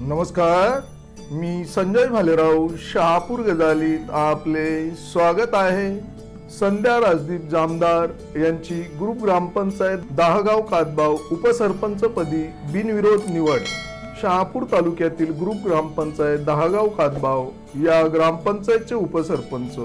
नमस्कार मी संजय भालेराव शहापूर गजालीत आपले स्वागत आहे. संध्या राजदीप जामदार यांची ग्रुप ग्रामपंचायत दहागाव कातबाव उपसरपंच पदी बिनविरोध निवड. शहापूर तालुक्यातील ग्रुप ग्रामपंचायत दहागाव कातबाव या ग्रामपंचायतचे उपसरपंच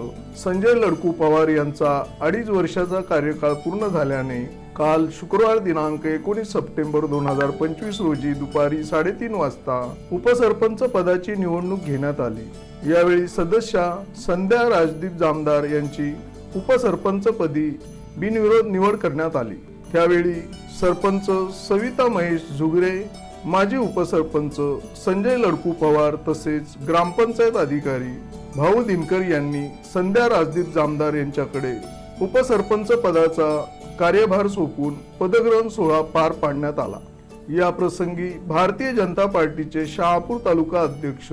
संजय लडकू पवार यांचा अडीच वर्षाचा कार्यकाळ पूर्ण झाल्याने काल शुक्रवार दिनांक एकोणीस सप्टेंबर दोन हजार पंचवीस रोजी दुपारी साडेतीन वाजता उपसरपंच पदाची निवडणूक घेण्यात आली. यावेळी सदस्या संध्या राजदीप जामदार यांची उपसरपंचपदी बिनविरोध निवड करण्यात आली. त्यावेळी सरपंच सविता महेश झुगरे माजी उपसरपंच संजय लडकू पवार तसेच ग्रामपंचायत अधिकारी भाऊ दिनकर यांनी संध्या राजदीप जामदार यांच्याकडे उपसरपंच पदाचा कार्यभार सोपून पदग्रहण सोहळा पार पाडण्यात आला. या प्रसंगी भारतीय जनता पार्टीचे शहापूर तालुका अध्यक्ष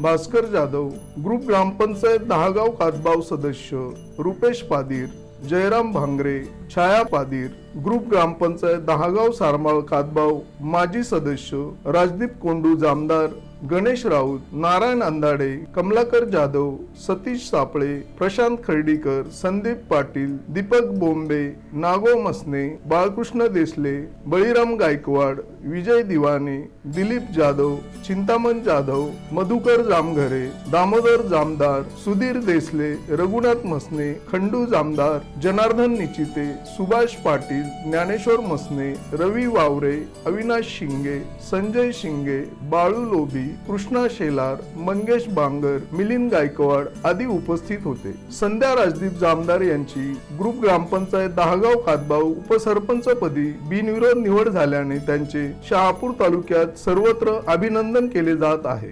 भास्कर जाधव ग्रुप ग्रामपंचायत दहागाव कातबाव सदस्य रुपेश पादीर जयराम भांगरे छाया पादीर ग्रुप ग्रामपंचायत दहागाव सारमाळ कातबाव माजी सदस्य राजदीप कोंडू जामदार गणेश राऊत नारायण अंधाडे कमलाकर जाधव सतीश सापळे प्रशांत खर्डीकर संदीप पाटील दीपक बोंबे नागो मसने बाळकृष्ण देसले बळीराम गायकवाड विजय दिवाने दिलीप जाधव चिंतामण जाधव मधुकर जामघरे दामोदर जामदार सुधीर देसले रघुनाथ मसने खंडू जामदार जनार्दन निचिते सुभाष पाटील ज्ञानेश्वर मसने रवी वावरे अविनाश शिंगे संजय शिंगे बाळू लोभी कृष्णा शेलार मंगेश बांगर मिलिंद गायकवाड आदी उपस्थित होते. संध्या राजदीप जामदार यांची ग्रुप ग्रामपंचायत दहागाव कातबाव उपसरपंच पदी बिनविरोध निवड झाल्याने त्यांचे शहापूर तालुक्यात सर्वत्र अभिनंदन केले जात आहे.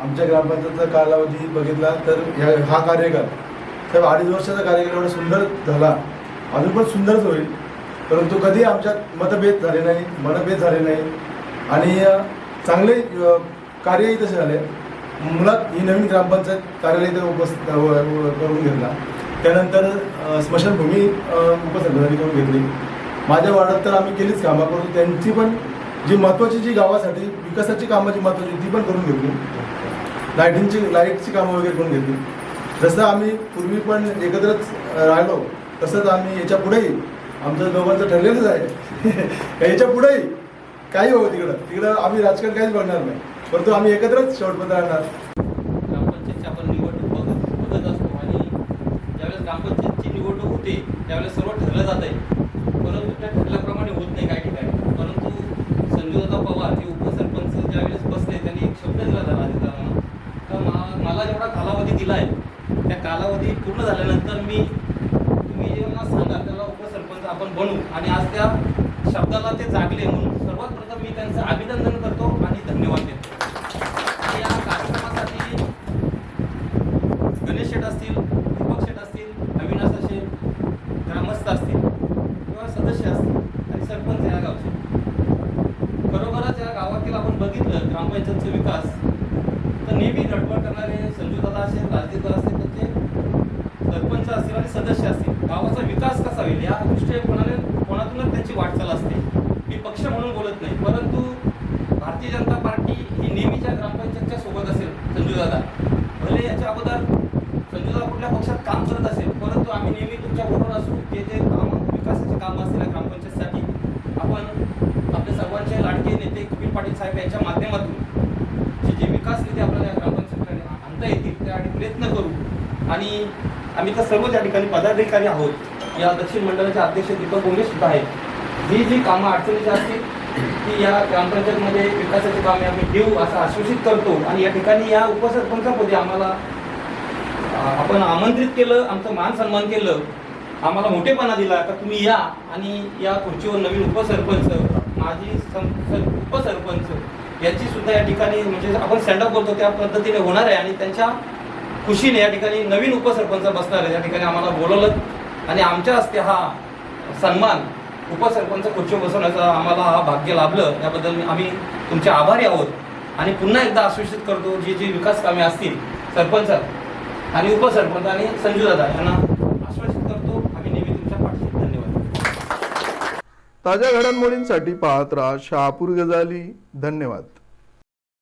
आमच्या ग्रामपंचायतचा कालावधी बघितला तर हा कार्यकाळ साहेब अडीच वर्षाचा कार्यकाळ एवढा सुंदर झाला. अजून पण सुंदरच होईल. परंतु कधी आमच्यात मतभेद झाले नाही मनभेद झाले नाही. आणि चांगले कार्यही तसे झाले. मुळात ही नवीन ग्रामपंचायत कार्यालय इथे उपस्थित व- करून घेतला. त्यानंतर स्मशानभूमी उपसंघाने करून घेतली. माझ्या वार्डात तर आम्ही केलीच कामं परंतु त्यांची पण जी महत्त्वाची जी गावासाठी विकासाची कामं जी महत्त्वाची ती पण करून घेतली. लाईटिंगची लाईटची कामं वगैरे करून घेतली. जसं आम्ही पूर्वी पण एकत्रच राहिलो तसंच आम्ही याच्या पुढेही आमचं दोघांचं ठरलेलंच आहे. याच्या पुढेही काही हो तिकडं. तिकडं आम्ही राजकारण काहीच बघणार नाही. परंतु आम्ही एकत्रच शेवटपर्यंत राहणार. ग्रामपंचायतची आपण निवडणूक बघत बघत असतो आणि ज्यावेळेस ग्रामपंचायतची निवडणूक होते त्यावेळेस सर्व ठरलं जात आहे. परंतु त्या ठरल्याप्रमाणे होत नाही काही ठिकाणी. परंतु संजूदादा पवार हे उपसरपंच ज्यावेळेस बसले त्यांनी एक शब्द दिला झाला तर मा- मला जेवढा कालावधी दिला आहे त्या कालावधी पूर्ण झाल्यानंतर मी तुम्ही जे मला सांगा त्याला उपसरपंच आपण बनू. आणि आज त्या शब्दाला ते जागले म्हणून सर्वात प्रथम मी त्यांचं अभिनंदन करतो आणि धन्यवाद देतो. आणि या कार्यक्रमासाठी गणेश शेठ असतील दीपक शेठ असतील अविनाश असेल ग्रामस्थ असतील किंवा सदस्य असतील आणि सरपंच या गावचे. खरोखरच या गावातील आपण बघितलं ग्रामपंचायतचा विकास तर नेहमी धडपड करणारे संजूदादा असेल राजदीप असेल तर ते सरपंच असतील आणि सदस्य असतील. गावाचा विकास होईल या दृष्टी कोणाने कोणातूनच त्यांची वाटचाल असते. मी पक्ष म्हणून बोलत नाही परंतु भारतीय जनता पार्टी ही नेहमीच्या ग्रामपंचायतच्या सोबत असेल संजूदादा. भले याच्या अगोदर संजूदादा कुठल्या पक्षात काम करत असेल परंतु आम्ही नेहमी तुमच्या बरोबर असू जे जे काम विकासाचे काम असतील ग्रामपंचायतसाठी आपण आपले सर्वांचे लाडके नेते कपिल पाटील साहेब यांच्या माध्यमातून जे जे विकास निधी आपल्याला या ग्रामपंचायतकडे आणता येतील त्यासाठी प्रयत्न करू. आणि आम्ही तर सर्व त्या ठिकाणी पदाधिकारी आहोत. या दक्षिण मंडळाचे अध्यक्ष दीपक बोंगे सुद्धा आहेत. जी जी कामं अडचणीची असतील ती या ग्रामपंचायतमध्ये विकासाची कामे आम्ही देऊ असं आश्वासित करतो आणि या ठिकाणी या उपसरपंचापदी आम्हाला आपण आमंत्रित केलं आमचं मान सन्मान केलं आम्हाला मोठेपणा दिला तर तुम्ही या आणि या खुर्चीवर नवीन उपसरपंच माजी सं- सर- उपसरपंच याची सुद्धा या ठिकाणी म्हणजे आपण स्टँडअप करतो त्या पद्धतीने होणार आहे आणि त्यांच्या खुशीने या ठिकाणी नवीन उपसरपंच बसणार आहे. या ठिकाणी आम्हाला बोलवलं. आणि आमच्या हस्ते हा सन्मान उपसरपंच खुर्ची बसवण्याचं आम्हाला हा भाग्य लाभलं. याबद्दल आम्ही तुमचे आभारी आहोत. आणि पुन्हा एकदा आश्वासित करतो जी जी विकास कामे असतील सरपंच आणि उपसरपंच आणि संजू दादा यांना आश्वासित करतो. आम्ही नेहमी तुमच्या पाठीशी. धन्यवाद. ताज्या घडामोडींसाठी पाहत राहा शहापूर गजाली. धन्यवाद.